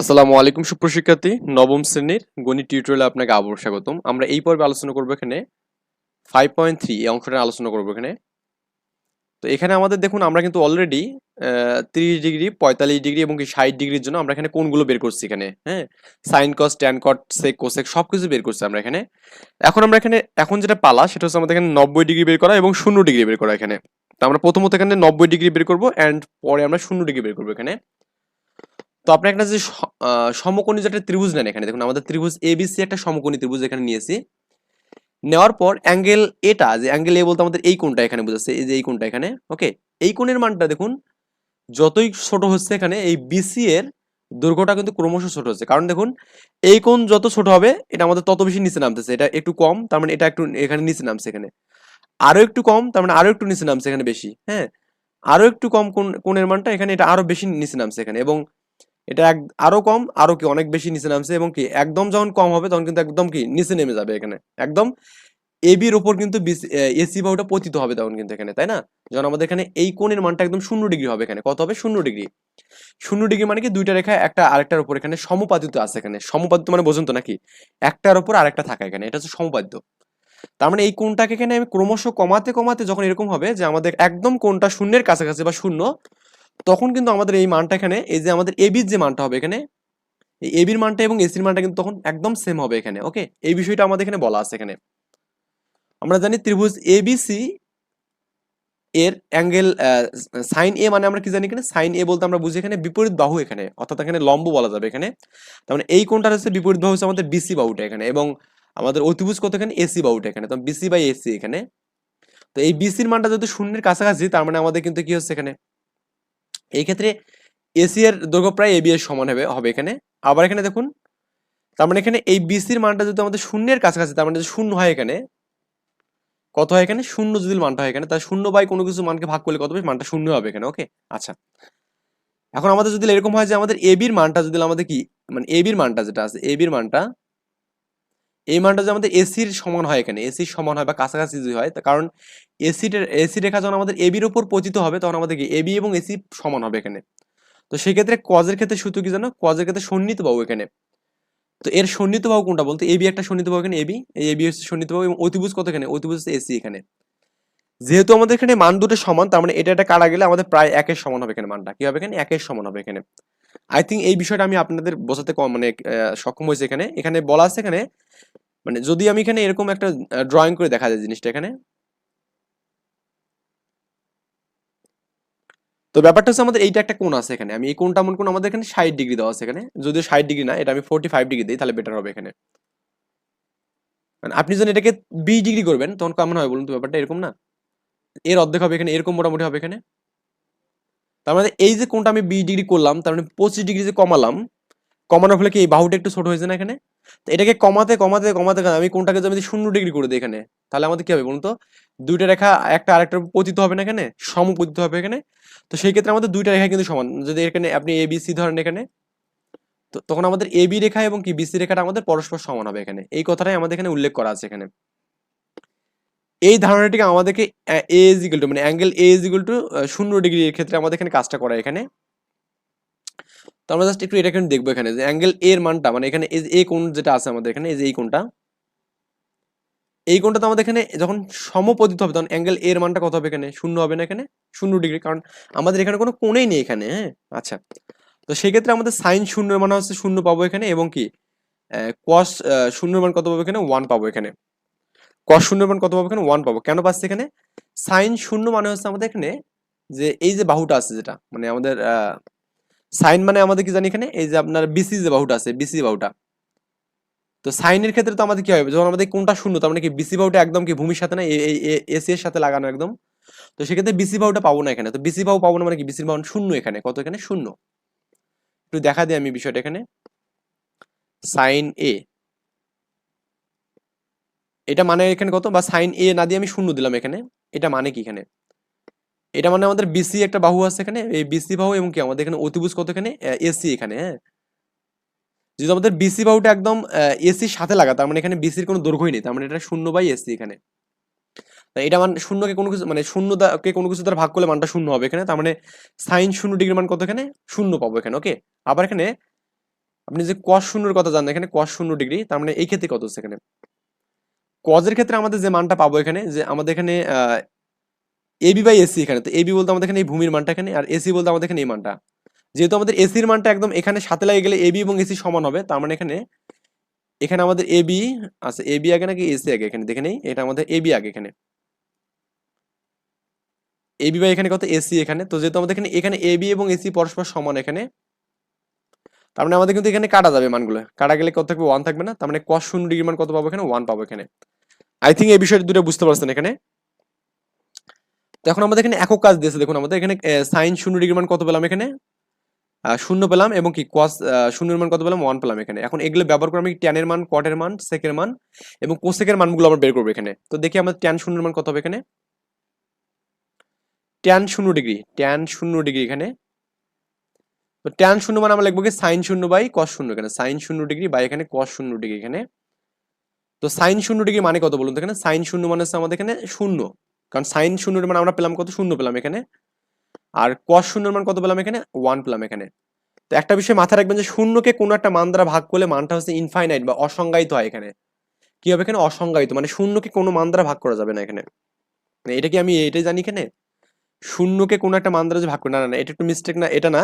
আসসালামু আলাইকুম সুপ্রশিক্ষার্থী নবম শ্রেণির গণিত টিউটোরিয়ালে আপনাকে আবার স্বাগতম। আমরা এই পর্বে আলোচনা করব এখানে ফাইভ পয়েন্ট থ্রি এই অংশটা আলোচনা করব এখানে। তো এখানে আমাদের দেখুন, আমরা কিন্তু অলরেডি তিরিশ ডিগ্রি, পঁয়তাল্লিশ ডিগ্রি এবং কি ষাট ডিগ্রির জন্য আমরা এখানে কোনগুলো বের করছি এখানে হ্যাঁ? Sine cos tan cot sec cosec সব কিছু বের করছি আমরা এখানে। এখন আমরা এখানে, এখন যেটা পালা, সেটা হচ্ছে আমাদের এখানে নব্বই ডিগ্রি বের করা এবং শূন্য ডিগ্রি বের করা এখানে। তো আমরা প্রথমত এখানে নব্বই ডিগ্রি বের করব অ্যান্ড পরে আমরা শূন্য ডিগ্রি বের করব এখানে। তো আপনি একটা যে সমকোণী যে একটা ত্রিভুজ নেন এখানে, দেখুন আমাদের ত্রিভুজ এবিসি একটা সমকোণী ত্রিভুজ এখানে নিয়েছি। নেওয়ার পর অ্যাঙ্গেল এটা যে অ্যাঙ্গেল এ বলতে আমাদের এই কোণটা এখানে বুঝাচ্ছে, এই যে এই কোণটা এখানে, ওকে? এই কোণের মানটা দেখুন, যতই ছোট হচ্ছে এখানে, এই বিসি এর দৈর্ঘ্যটা কিন্তু ক্রমশ ছোট হচ্ছে। কারণ দেখুন, এই কোণ যত ছোট হবে, এটা আমাদের তত বেশি নিচে নামতেছে, এটা একটু কম, তার মানে এটা একটু এখানে নিচে নামছে এখানে। আরও একটু কম, তার মানে আরও একটু নিচে নামছে এখানে বেশি হ্যাঁ? আরও একটু কম কোণ, কোণের মানটা এখানে এটা আরও বেশি নিচে নামছে এখানে, এবং এটা এক, আরও কম, আরও কি অনেক বেশি নিচে নামছে এবং কি একদম যখন কম হবে তখন কিন্তু একদম কি নিচে নেমে যাবে এখানে। একদম এবির ওপর কিন্তু এসি বাহুটা পতিত হবে তখন কিন্তু এখানে, তাই না? যখন আমাদের এখানে এই কোণের মানটা একদম শূন্য ডিগ্রি হবে এখানে। কত হবে? শূন্য ডিগ্রি। শূন্য ডিগ্রি মানে কি দুইটা রেখা একটা আরেকটার উপর এখানে সমপাতিত আছে এখানে। সমপাতিত মানে বোঝেন তো নাকি? একটার উপর আরেকটা থাকা এখানে, এটা হচ্ছে সমপাদ্য। তার মানে এই কোণটাকে এখানে আমি ক্রমশ কমাতে কমাতে যখন এরকম হবে যে আমাদের একদম কোণটা শূন্যের কাছাকাছি বা শূন্য তখন কিন্তু আমাদের এই মানটা এখানে, এই যে আমাদের এবির যে মানটা হবে এখানে, এই এবির মানটা এবং এসির মানটা কিন্তু তখন একদম সেম হবে এখানে ওকে এই বিষয়টা আমাদের এখানে বলা আছে এখানে। আমরা জানি ত্রিভুজ এবিসি এর অ্যাঙ্গেল সাইন এ মানে আমরা কি জানি এখানে? সাইন এ বলতে আমরা বুঝি এখানে বিপরীত বাহু এখানে, অর্থাৎ এখানে লম্ব বলা যাবে এখানে। তার মানে এই কোণটা হচ্ছে বিপরীত বাহু, হচ্ছে আমাদের বিসি বাহুটা এখানে, এবং আমাদের অতিভুজ কত এখানে? এসি বাহুটা এখানে তো বিসি বাই এসি এখানে। তো এই বিসির মানটা যদি শূন্যের কাছাকাছি, তার মানে আমাদের কিন্তু কি হচ্ছে এখানে? এই ক্ষেত্রে এসি এর দৈর্ঘ্য প্রায় এবি এর সমান হবে হবে এখানে। আবার এখানে দেখুন, তার মানে এখানে এই বিসির মানটা যদি আমাদের শূন্যের কাছাকাছি, তার মানে শূন্য হয় এখানে, কত হয় এখানে? শূন্য যদি মানটা হয় এখানে, তাহলে শূন্য বাই কোনো কিছু মানকে ভাগ করলে কত হবে? মানটা শূন্য হবে এখানে ওকে আচ্ছা। এখন আমাদের যদি এরকম হয় যে আমাদের এবির মানটা যদি আমাদের কি মানে এবির মানটা যেটা আছে এবির মানটা এই মানটা যদি আমাদের এসির সমান হয় এখানে এসির সমান হয় বা কাছাকাছি যদি হয় কারণ এসি এসি রেখা যখন আমাদের এবির উপর পতিত হবে, তখন আমাদের এবি এবং এসি সমান হবে এখানে। তো সেক্ষেত্রে কজের ক্ষেত্রে সূত্র কি জানো? কজের ক্ষেত্রে সন্নিহিত বাহু এখানে। তো এর সন্নিহিত বাহু কোনটা বলতে? এবি একটা সন্নিহিত বাহু এখানে এবি এই এবি হচ্ছে সন্নিহিত বাহু এবং অতিভুজ কত এখানে? অতিভুজ হচ্ছে এসি এখানে। যেহেতু আমাদের এখানে মান দুটো সমান, তার মানে এটা এটা কাটা গেলে আমাদের প্রায় একের সমান হবে এখানে মানটা। কি হবে এখানে? একের সমান হবে এখানে। আই থিঙ্ক এই বিষয়টা আমি আপনাদের বোঝাতে মানে সক্ষম হয়েছে এখানে। এখানে বলা আছে এখানে মানে যদি আমি এখানে এরকম একটা ড্রয়িং করে দেখা যায় জিনিসটা এখানে। তো ব্যাপারটা হচ্ছে আমাদের এইটা একটা কোণ আছে এখানে। আমি এই কোণটা এমন কোণ, আমাদের এখানে ষাট ডিগ্রি দেওয়া আছে এখানে। যদিও ষাট ডিগ্রি না, এটা আমি ফোর্টি ফাইভ ডিগ্রি দিই, তাহলে বেটার হবে এখানে। মানে আপনি যখন এটাকে বিশ ডিগ্রি করবেন, তখন কেমন হবে বলুন তো ব্যাপারটা, এরকম না? এর অর্ধেক হবে এখানে, এরকম মোটামুটি হবে এখানে। তার মানে এই যে কোনটা আমি বিশ ডিগ্রি করলাম, তার মানে পঁচিশ ডিগ্রি যে কমালাম, কমানোর ফলে কি এই বাহুটা একটু ছোট হয়েছে না এখানে? তো এটাকে কমাতে কমাতে কমাতে আমি কোনটাকে যদি শূন্য ডিগ্রি করে দিই এখানে, তাহলে আমাদের কি হবে বলুন তো? দুইটা রেখা, একটা আরেকটা পতিত হবে না এখানে, সমপতিত হবে এখানে। তো সেই ক্ষেত্রে আমাদের দুইটা রেখা কিন্তু সমান। যদি এখানে আপনি এ বি সি ধরেন এখানে, তো তখন আমাদের এ বি রেখা এবং কি বিসি রেখাটা আমাদের পরস্পর সমান হবে এখানে। এই কথাটাই আমাদের এখানে উল্লেখ করা আছে এখানে। এই ধারণাটিকে আমাদেরকে, এ ইজ ইকুয়াল টু মানে angle A is equal to শূন্য ডিগ্রি এর ক্ষেত্রে আমাদের এখানে কাজটা করা এখানে। তো আমরা জাস্ট একটু এটা দেখব এখানে যে অ্যাঙ্গেল এর মানটা মানে এখানে এই কোণ যেটা আছে আমাদের এখানে, এই যে এই কোণটা, এই তো আমাদের এখানে যখন সমপতিত হবে, তখন অ্যাঙ্গেল এর মানটা কত হবে এখানে? শূন্য হবে না এখানে? শূন্য ডিগ্রি, কারণ আমাদের এখানে কোনো কোণেই নেই এখানে হ্যাঁ? আচ্ছা তো সেই ক্ষেত্রে আমাদের সাইন শূন্যের মান হচ্ছে শূন্য পাবো এখানে এবং কি কস শূন্যের মান কত পাবো এখানে? ওয়ান পাবো এখানে। কস শূন্যের মান কত পাবো এখানে? ওয়ান পাবো। কেন পাচ্ছি এখানে? সাইন শূন্য মানে হচ্ছে আমাদের এখানে যে এই যে বাহুটা আছে যেটা মানে আমাদের সাইন মানে আমাদের কি জানি এখানে? এই যে আপনার বিসি যে বাহুটা আছে বিসি বাহুটা। তো সাইনের ক্ষেত্রে তো আমাদের কি হবে? যখন আমাদের কোনটা শূন্য, তার মানে কি বিসি বাহুটা একদম কি ভূমির সাথে না এসি এর সাথে লাগানো একদম? তো সেক্ষেত্রে বিসি বাহুটা পাবো না এখানে। তো বিসি বাহু পাবো না মানে কি? বিসির বাহু শূন্য এখানে। কত এখানে? শূন্য। একটু দেখা দিই আমি বিষয়টা এখানে। সাইন এ এটা মানে এখানে কত? বা সাইন এ না দিয়ে আমি শূন্য দিলাম এখানে। এটা মানে কি এখানে? এটা মানে আমাদের বিসি একটা বাহু আছে এখানে, এই বিসি বাহু এবং কি আমাদের এখানে অতিভুজ কত এখানে? এসি এখানে হ্যাঁ? যদি আমাদের বিসি বাহুটা একদম এসির সাথে লাগা, তার মানে এখানে বিসির কোনো দৈর্ঘ্যই নেই, তার মানে এটা শূন্য বাই এসি এখানে। এটা মানে শূন্যকে কোনো কিছু মানে শূন্য কে কোনো কিছু ভাগ করলে মানটা শূন্য হবে এখানে, তার মানে সাইন শূন্য ডিগ্রি মান কত এখানে? শূন্য পাবো এখানে ওকে আবার এখানে আপনি যে কস শূন্যর কথা জানেন এখানে কস শূন্য ডিগ্রি, তার মানে এই ক্ষেত্রে কত হচ্ছে এখানে? কজের ক্ষেত্রে আমাদের যে মানটা পাবো এখানে, যে আমাদের এখানে এবি বাই এসি এখানে। তো এবি বলতে আমাদের এখানে এই ভূমির মানটা এখানে, আর এসি বলতে আমাদের এখানে এই মানটা। যেহেতু আমাদের এসির মানটা একদম এখানে সাথে লাগে গেলে এবি এবং এসি সমান হবে, তার মানে এখানে এখানে আমাদের এবি আছে এবি আগে নাকি এসি আগে? এখানে দেখে নেই, এটা আমাদের এবি আগে এখানে। এবি বাই এখানে কত? এসি এখানে। তো যেহেতু আমাদের এখানে এখানে এবি এবং এসি পরস্পর সমান এখানে, তার মানে আমাদের কিন্তু এখানে কাটা যাবে মানগুলো। কাটা গেলে কত থাকবে? ওয়ান থাকবে না। তার মানে কস শূন্য ডিগ্রি মান কত পাবো এখানে? ওয়ান পাবো এখানে। আই থিঙ্ক এই বিষয়টা দুটো বুঝতে পারছেন এখানে। তো এখন আমাদের এখানে একক কাজ দিয়েছে। দেখুন, আমাদের এখানে সাইন শূন্য ডিগ্রি মান কত পেলাম এখানে? শূন্য পেলাম এবং কি কস শূন্যের মান কত পেলাম? ওয়ান পেলাম এখানে। এখন এগুলো ব্যবহার করে আমি ট্যানের মান কটের মান সেকের মান এবং কোসেকের মানগুলো আমরা বের করব এখানে। তো দেখি আমাদের ট্যান শূন্যের মান কত হবে এখানে? ট্যান শূন্য ডিগ্রি ট্যান শূন্য ডিগ্রি এখানে। তো ট্যান শূন্য মান আমরা লিখব কি সাইন শূন্য বাই কস শূন্য এখানে। সাইন শূন্য ডিগ্রি বাই এখানে কস শূন্য ডিগ্রি এখানে। তো সাইন শূন্য ডিগ্রি মানে কত বলুন তো এখানে? সাইন শূন্য মানে হচ্ছে আমাদের এখানে শূন্য। কারণ সাইন শূন্য মানে আমরা পেলাম কত? শূন্য পেলাম এখানে। আর কস শূন্যের মান কত পেলাম এখানে? ওয়ান পেলাম এখানে। তো একটা বিষয় মাথায় রাখবেন যে শূন্যকে কোনো একটা মান দ্বারা ভাগ করলে মানটা হচ্ছে ইনফাইনাইট বা অসংজ্ঞায়িত হয় এখানে। কি হবে এখানে? অসংজ্ঞায়িত। মানে শূন্যকে কোনো মান দ্বারা ভাগ করা যাবে না এখানে। এটা কি আমি এটাই জানি এখানে? শূন্যকে কোনো একটা মান দ্বারা যে ভাগ করে না না এটা একটু মিস্টেক না, এটা না।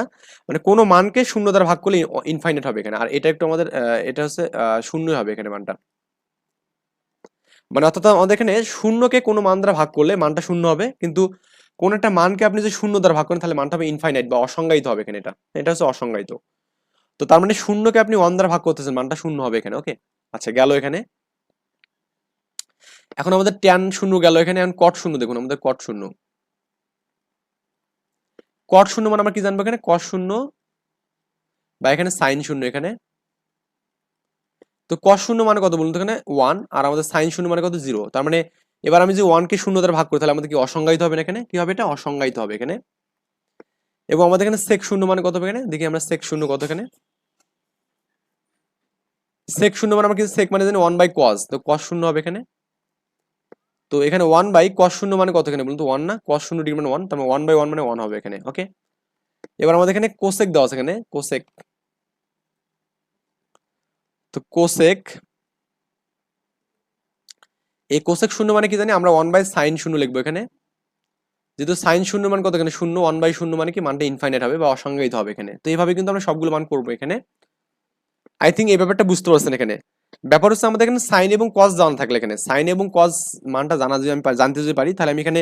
মানে কোনো মানকে শূন্য দ্বারা ভাগ করলে ইনফাইনাইট হবে এখানে। আর এটা একটু আমাদের এটা হচ্ছে শূন্যই হবে এখানে মানটা। মানে অর্থাৎ আমাদের এখানে শূন্যকে কোনো মান দ্বারা ভাগ করলে মানটা শূন্য হবে, কিন্তু কোন একটা মানকে আপনি যদি শূন্য দ্বারা ভাগ করেন, তাহলে মানটা হবে ইনফাইনাইট বা অসংজ্ঞায়িত হবে এখানে এটা। এটা হচ্ছে অসংজ্ঞায়িত। তো তার মানে শূন্যকে আপনি ওয়ান দ্বারা ভাগ করতেছেন, মানটা শূন্য হবে এখানে ওকে আচ্ছা গেল এখানে। এখন আমাদের ট্যান শূন্য গেল এখানে, এখন কট শূন্য, দেখুন, আমাদের কট শূন্য। কট শূন্য মানে আমরা কি জানব এখানে? কট শূন্য বা এখানে সাইন শূন্য এখানে। তো কস শূন্য মানে কত বলুন তো এখানে? ওয়ান আর আমাদের সাইন শূন্য মানে কত? জিরো তার মানে এবার আমি যে ওয়ানকে শূন্য দ্বারা ভাগ করি, তাহলে আমাদের কি অসংজ্ঞায়িত হবে না এখানে? কি হবে এটা? অসংজ্ঞায়িত হবে এখানে। এবং আমাদের এখানে সেক শূন্য মানে কত হবে এখানে? দেখি আমরা সেক শূন্য কত এখানে। সেক শূন্য মানে আমরা কিন্তু সেক মানে জানি ওয়ান বাই কস তো কস শূন্য হবে এখানে? তো এখানে ওয়ান বাই কস শূন্য মানে কত এখানে? বলুন তো ওয়ান না? কস শূন্য ডিগ্রি মানে ওয়ান তার মানে ওয়ান বাই ওয়ান মানে ওয়ান হবে এখানে ওকে এবার আমাদের এখানে কোসেক দেওয়া আছে এখানে। কোসেক তো কোসেক এই কোসেক শূন্য মানে কি জানি? আমরা ওয়ান বাই সাইন শূন্য লিখব এখানে। যেহেতু সাইন শূন্য মান কত এখানে? শূন্য ওয়ান বাই শূন্য মানে কি? মানটা ইনফাইনাইট হবে বা অসংজ্ঞায়িত হবে এখানে। তো এইভাবে কিন্তু আমরা সবগুলো মান করব এখানে। আই থিঙ্ক এই ব্যাপারটা বুঝতে পারছেন এখানে। ব্যাপার হচ্ছে আমাদের এখানে সাইন এবং কস জানা থাকলে এখানে। সাইন এবং কস মানটা জানা যদি আমি জানতে যদি পারি, তাহলে আমি এখানে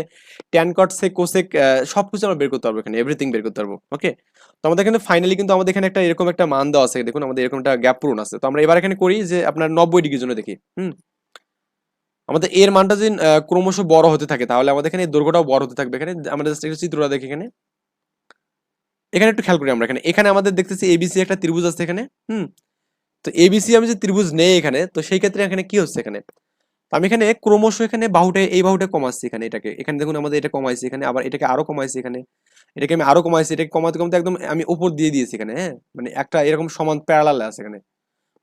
ট্যান কট সেক কোসেক সব কিছু আমরা বের করতে পারব এখানে এভরিথিং বের করতে পারব ওকে তো আমাদের এখানে ফাইনালি কিন্তু আমাদের এখানে একটা এরকম একটা মান দেওয়া আছে, দেখুন আমাদের এরকম একটা গ্যাপ পূরণ আছে। তো আমরা এবার এখানে করি যে আপনার নব্বই ডিগ্রির জন্য দেখি, হুম? আমাদের এর মানটা যদি ক্রমশ বড় হতে থাকে, তাহলে আমাদের এখানে দৈর্ঘ্যটাও বড় হতে থাকবে এখানে। আমরা জাস্ট একটু চিত্রটা দেখি এখানে। এখানে একটু খেয়াল করি আমরা এখানে। এখানে আমাদের দেখতেছি এবিসি একটা ত্রিভুজ আছে এখানে, হুম? তো এবিসি আমি যে ত্রিভুজ নেই এখানে, তো সেই ক্ষেত্রে এখানে কি হচ্ছে এখানে? আমি এখানে ক্রমশ এখানে বাহুটা এই বাহুটা কমাচ্ছি এখানে এটাকে। এখানে দেখুন আমাদের এটা কমাইছি, এখানে আবার এটাকে আরও কমাইছি এখানে। এটাকে আমি আরও কমাইছি, এটাকে কমাতে কমাতে একদম আমি উপর দিয়ে দিয়েছি এখানে হ্যাঁ? মানে একটা এরকম সমান প্যারালাল আছে এখানে।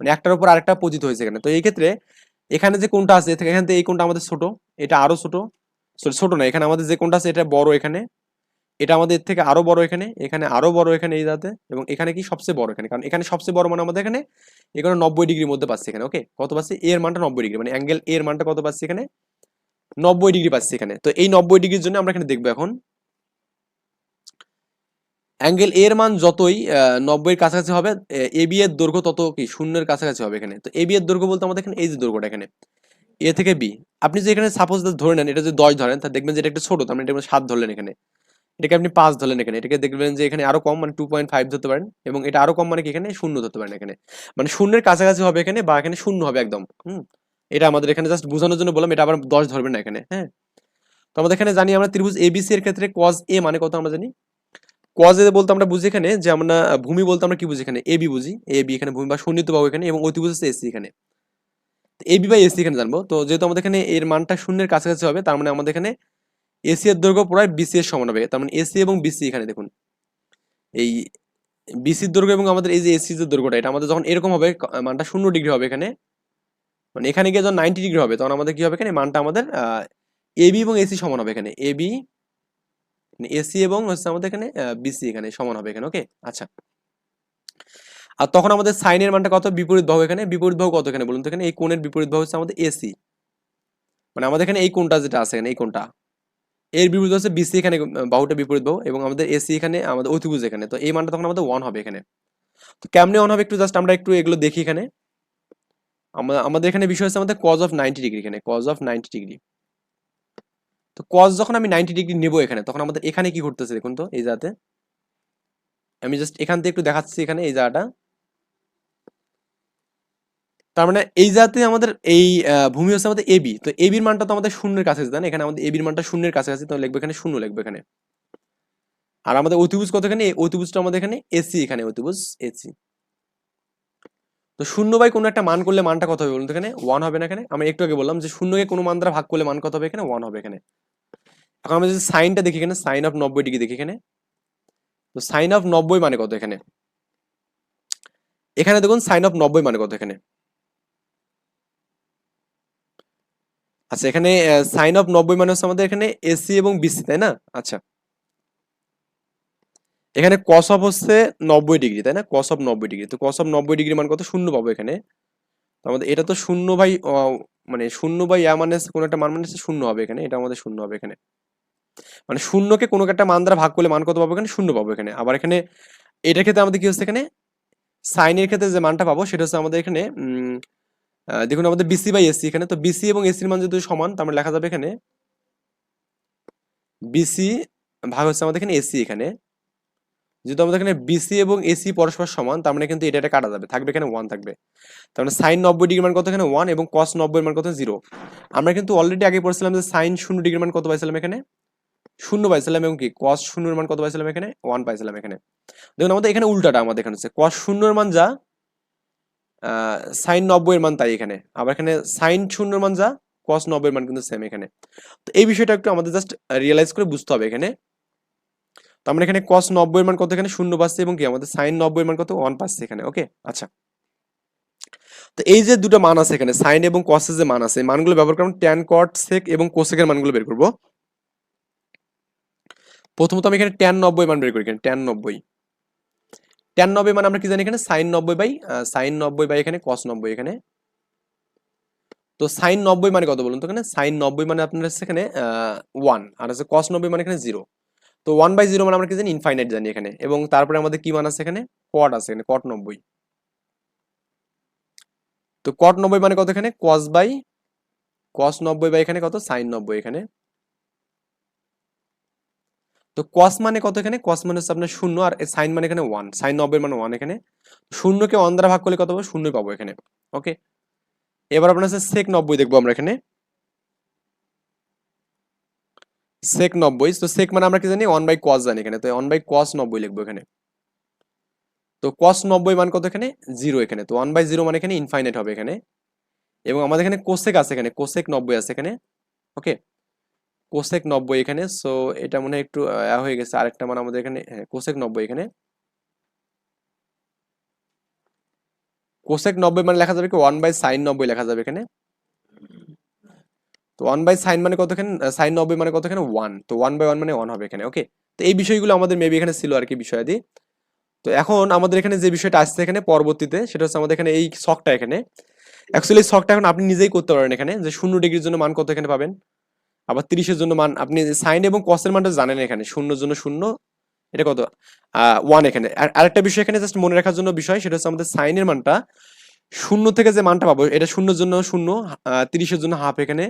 মানে একটার উপর আরেকটা পতিত হয়েছে এখানে। তো এই ক্ষেত্রে এখানে যে কোনটা আছে, এখানে থেকে এই কোনটা আমাদের ছোট, এটা আরও ছোট। ছোট না, এখানে আমাদের যে কোনটা আছে, এটা বড় এখানে। এটা আমাদের থেকে আরও বড় এখানে এখানে আরও বড় এখানে এই দাতে এবং এখানে কি সবচেয়ে বড় এখানে? কারণ এখানে সবচেয়ে বড় মানে আমাদের এখানে এখানে নব্বই ডিগ্রির মধ্যে পাচ্ছি এখানে ওকে কত পাচ্ছি? এর মানটা নব্বই ডিগ্রি মানে অ্যাঙ্গেল এর মানটা কত পাচ্ছি এখানে? নব্বই ডিগ্রি পাচ্ছি এখানে। তো এই নব্বই ডিগ্রির জন্য আমরা এখানে দেখব এখন অ্যাঙ্গেল এর মান যতই নব্বই এর কাছাকাছি হবে, এ বি এর দৈর্ঘ্য তত কি? শূন্যের কাছাকাছি হবে এখানে। তো এ বি এর দৈর্ঘ্য বলতে আমাদের এখানে এই যে দৈর্ঘ্যটা এখানে এ থেকে বি আপনি যে এখানে সাপোজ ধরে নেন, এটা যদি দশ ধরেন তা দেখবেন যে এটা একটা ছোট, তার মানে এটা সাত ধরলেন এখানে। এটাকে আপনি পাঁচ ধরলেন এখানে। এটাকে দেখবেন যে এখানে আরও কম মানে টু পয়েন্ট ফাইভ ধরতে পারেন এবং এটা আরও কম মানে কি এখানে শূন্য ধরতে পারেন এখানে। মানে শূন্যের কাছাকাছি হবে এখানে বা এখানে শূন্য হবে একদম, হুম? এটা আমাদের এখানে জাস্ট বোঝানোর জন্য বললাম, এটা আবার দশ ধরবেন না এখানে হ্যাঁ? তো আমাদের এখানে জানি আমরা ত্রিভুজ এবিসি এর ক্ষেত্রে কজ এ মানে কত আমরা জানি? কজ এ বলতে আমরা বুঝি এখানে যে আমরা ভূমি বলতে আমরা কি বুঝি এখানে? এ বি বুঝি। এ বি এখানে ভূমি বা শূন্যিত পাবো এখানে এবং অতিভুজ হচ্ছে এসি এখানে। এ বি বাই এসি এখানে জানব। তো যেহেতু আমাদের এখানে এর মানটা শূন্যের কাছাকাছি হবে, তার মানে আমাদের এখানে এসি এর দৈর্ঘ্য প্রায় বিসি এর সমান হবে। তার মানে এসি এবং বিসি এখানে দেখুন। এই বিসির দৈর্ঘ্য এবং আমাদের এই যে এসি যে দৈর্ঘ্যটা, এটা আমাদের যখন এরকম হবে মানটা শূন্য ডিগ্রি হবে এখানে মানে এখানে গিয়ে যখন নাইনটি ডিগ্রি হবে, তখন আমাদের কি হবে এখানে? মানটা আমাদের এবি এবং এসি সমান হবে এখানে। এবি এসি এবং হচ্ছে আমাদের এখানে বিসি এখানে সমান হবে এখানে ওকে আচ্ছা। আর তখন আমাদের সাইনের মানটা কত? বিপরীত বাহু এখানে। বিপরীত বাহু কত এখানে বলুন তো এখানে? এই কোণের বিপরীত বাহু হচ্ছে আমাদের এসি মানে আমাদের এখানে এই কোণটা যেটা আছে এখানে, এই কোণটা। এর বিপরীত হচ্ছে বিসি এখানে বাহুটা বিপরীত বাহু এবং আমাদের এসি এখানে, আমাদের অতিভুজ এখানে। তো এই মানটা তখন আমাদের ওয়ান হবে এখানে। তো কেমনে অন হবে একটু জাস্ট আমরা একটু এগুলো দেখি এখানে। আমাদের এখানে বিষয় হচ্ছে আমাদের কজ অফ নাইনটি ডিগ্রি এখানে কজ অফ নাইনটি ডিগ্রি তো কজ যখন আমি নাইনটি ডিগ্রি নেব এখানে, তখন আমাদের এখানে কি ঘটতেছে দেখুন তো, এই জায়গাতে। আমি জাস্ট এখান থেকে একটু দেখাচ্ছি এখানে, এই জায়গাটা। তার মানে এই জায়গাতে আমাদের এই ভূমি হচ্ছে আমাদের এবি তো এবির মানটা তো আমাদের শূন্যের কাছে জানেন এখানে আমাদের এবির মানটা শূন্যের কাছে আছে তো লিখব এখানে শূন্য, লিখব এখানে। আর আমাদের অতিভুজ কত এখানে অতিভুজটা আমাদের এখানে এসি এখানে অতিভুজ এসি তো শূন্য বাই কোনো একটা মান করলে মানটা কত হবে বলুন এখানে? ওয়ান হবে না এখানে। আমি একটু আগে বললাম যে শূন্যকে কোনো মান দ্বারা ভাগ করলে মান কত হবে এখানে? ওয়ান হবে এখানে। এখন আমরা যদি সাইনটা দেখি এখানে সাইন অফ নব্বই ডিগ্রি দেখি এখানে, তো সাইন অফ নব্বই মানে কত এখানে? এখানে দেখুন সাইন অফ নব্বই মানে কত এখানে? আচ্ছা এখানে সাইন অফ নব্বই মানে হচ্ছে আমাদের এখানে এসি এবং বিসি তাই না? আচ্ছা। এখানে কস অফ হচ্ছে নব্বই ডিগ্রি, তাই না? কস অফ নব্বই ডিগ্রি। তো কস অফ নব্বই ডিগ্রি মান কত? শূন্য পাবো এখানে। আমাদের, এটা তো শূন্য বাই মানে শূন্য বাই ইয়া মানে কোনো একটা মান মানে শূন্য হবে এখানে। এটা আমাদের শূন্য হবে এখানে। মানে শূন্যকে কোনো একটা মান দ্বারা ভাগ করলে মান কত পাবো এখানে? শূন্য পাবো এখানে। আবার এখানে, এটার ক্ষেত্রে আমাদের কি হচ্ছে এখানে? সাইনের ক্ষেত্রে যে মানটা পাবো, সেটা হচ্ছে আমাদের এখানে দেখুন, আমাদের বিসি বাই এসি এখানে, তো বিসি এবং এসির মান যদি সমান, তার মানে লেখা যাবে এখানে বিসি ভাগ হচ্ছে আমাদের এখানে এসি এখানে। যেহেতু আমাদের এখানে বিসি এবং এসি পরস্পর সমান, তার মানে কিন্তু এটা এটা কাটা যাবে, থাকবে এখানে ওয়ান থাকবে। তার মানে সাইন নব্বই ডিগ্রি মান কত এখানে? ওয়ান এবং কস নব্বই মান কত জিরো আমরা কিন্তু অলরেডি আগে পড়ছিলাম যে সাইন শূন্য ডিগ্রি মান কত পাইছিলাম এখানে? শূন্য পাইছিলাম এবং কি? কস শূন্যের মান কত পাইছিলাম এখানে? ওয়ান পাইছিলাম এখানে। দেখুন, আমাদের এখানে উল্টাটা আমাদের এখানে হচ্ছে। কস শূন্যের মান যা সাইন নব্বই এর মান তাই এখানে। আবার এখানে সাইন শূন্যের মান যা কস নব্বই এর মান কিন্তু সেম এখানে। তো এই বিষয়টা একটু আমাদের জাস্ট রিয়েলাইজ করে বুঝতে হবে এখানে। তো আমরা এখানে কস নব্বই এর মান কত এখানে? শূন্য পাচ্ছি এবং কি? আমাদের সাইন নব্বই এর মান কত? ওয়ান পাচ্ছি এখানে ওকে আচ্ছা। তো এই যে দুটো মান আছে এখানে সাইন এবং কসের যে মান আছে মানগুলো ব্যবহার করে আমরা ট্যান কট সেক এবং কোসেকের মানগুলো বের করব। প্রথমত আমি এখানে ট্যান নব্বই মান বের করি, এখানে ট্যান নব্বই। ট্যান নব্বই মানে আমরা কি জানি এখানে? সাইন নব্বই বাই সাইন নব্বই বাই এখানে কস নব্বই এখানে। তো সাইন নব্বই মানে কত বলুন তো এখানে? সাইন নব্বই মানে আপনার হচ্ছে এখানে ওয়ান আর হচ্ছে কস নব্বই মানে এখানে জিরো তো ওয়ান বাই জিরো মানে আমরা কি জানি? ইনফাইনাইট জানি এখানে। এবং তারপরে আমাদের কি মান আছে এখানে? কট আছে এখানে কট নব্বই। তো কট নব্বই মানে কত এখানে? কস বাই কস নব্বই বাই এখানে কত? সাইন নব্বই এখানে। তো কস মানে কত এখানে? কস মানে হচ্ছে আপনার শূন্য আর সাইন মানে এখানে ওয়ান সাইন নব্বই মানে ওয়ান এখানে। শূন্যকে ওয়ান দ্বারা ভাগ করলে কত পাবো শূন্যই পাবো এখানে। ওকে এবার আপনার হচ্ছে সেক নব্বই দেখব আমরা এখানে। সেক নব্বই, তো সেক মানে আমরা কি জানি? ওয়ান বাই কস জানি এখানে। তো ওয়ান বাই কস নব্বই লিখব এখানে। তো কস নব্বই মান কত এখানে? জিরো এখানে। তো ওয়ান বাই জিরো মানে এখানে ইনফাইনাইট হবে এখানে। এবং আমাদের এখানে কোসেক আছে এখানে। কোসেক নব্বই আছে এখানে। ওকে কোসেক নব্বই এখানে সো এটা মনে হয় একটু হয়ে গেছে। আরেকটা মানে আমাদের এখানে হ্যাঁ, কোসেক নব্বই এখানে। কোসেক নব্বই মানে লেখা যাবে কি? ওয়ান বাই সাইন নব্বই লেখা যাবে এখানে। তো ওয়ান বাই সাইন মানে কতখানে? সাইন নব্বই মানে কতখানে? ওয়ান তো ওয়ান বাই ওয়ান মানে ওয়ান হবে এখানে ওকে তো এই বিষয়গুলো আমাদের মেবি এখানে ছিল আর কি বিষয়াদি। তো এখন আমাদের এখানে যে বিষয়টা আসছে এখানে পরবর্তীতে সেটা হচ্ছে আমাদের এখানে এই শখটা এখানে। অ্যাকচুয়ালি শখটা এখন আপনি নিজেই করতে পারেন এখানে যে শূন্য ডিগ্রির জন্য মান কত এখানে পাবেন? আবার তিরিশের জন্য মান, আপনি সাইন এবং কসের মানটা জানেন এখানে, শূন্যর জন্য শূন্য, এটা কত? ওয়ান এখানে। আর আরেকটা বিষয় এখানে জাস্ট মনে রাখার জন্য বিষয়, সেটা হচ্ছে আমাদের সাইনের মানটা, শূন্য থেকে যে মানটা পাবো, এটা শূন্যর জন্য শূন্য তিরিশের জন্য হাফ এখানে,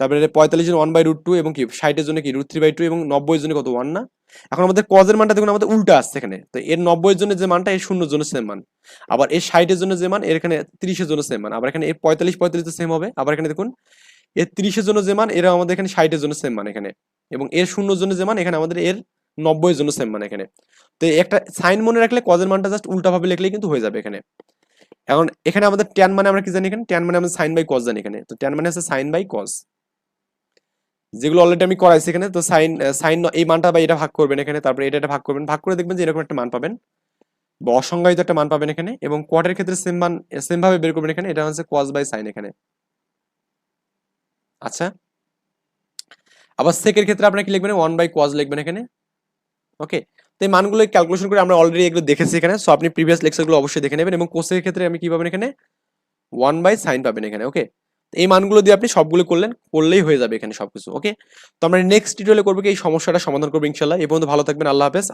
তারপরে পঁয়তাল্লিশ জন ওয়ান বাই রুট টু এবং কি, ষাটের জন্য কি রুট থ্রি বাই টু এবং নব্বই জন্য কত ওয়ান না? এখন আমাদের কজের মানটা দেখুন, আমাদের উল্টা আসছে এখানে। তো এর নব্বই জন্য যে মানটা, এর শূন্যর জন্য সেম মান। আবার এর ষাটের জন্য যে মান, এর এখানে তিরিশের জন্য সেম মান। আবার এখানে এর পঁয়তাল্লিশ পঁয়তাল্লিশ সেম হবে। আবার এখানে দেখুন এর তিরিশের জন্য যে মান, এরা আমাদের এখানে ষাটের জন্য সেম মান এখানে। এবং এর শূন্যর জন্য যে মান, এখানে আমাদের এর নব্বই জন্য সেম মান এখানে। তো একটা সাইন মনে রাখলে কজের মানটা জাস্ট উল্টাভাবে লিখলেই কিন্তু হয়ে যাবে এখানে। এখন এখানে আমাদের ট্যান মানে আমরা কি জানি এখানে? ট্যান মানে আমরা সাইন বাই কজ জানি এখানে। তো ট্যান মানে হচ্ছে সাইন বাই কজ যেগুলো অলরেডি আমি করাইছি এখানে, তো সাইন সাইন এই মানটা বা এটা ভাগ করবেন এখানে, তারপরে এটা এটা ভাগ করবেন। ভাগ করে দেখবেন যে এরকম একটা মান পাবেন। বা অসংজ্ঞায়িত একটা মান পাবেন এখানে। এবং কোয়াটের ক্ষেত্রে সেম মান সেম ভাবে বের করবেন এখানে। এটা হচ্ছে কজ বাই সাইন এখানে। আচ্ছা। আবার সেকের ক্ষেত্রে আপনারা কি লিখবেন? ওয়ান বাই কজ লিখবেন এখানে। ওকে তো এই মানগুলো ক্যালকুলেশন করে আমরা অলরেডি এগুলো দেখেছি এখানে। সো আপনি প্রিভিয়াস লেকচারগুলো অবশ্যই দেখে নেবেন এবং কোসের ক্ষেত্রে আমি কি পাবেন এখানে? ওয়ান বাই সাইন পাবেন এখানে। ওকে এই মানগুলো দিয়ে আপনি সবগুলো করলেন, করলেই হয়ে যাবে এখানে সবকিছু। ওকে তো আমরা নেক্সট টিউটোরিয়ালে করব কি? এই সমস্যাটা সমাধান করব ইনশাল্লাহ এই পর্যন্ত ভালো থাকবেন। আল্লাহ হাফেজ।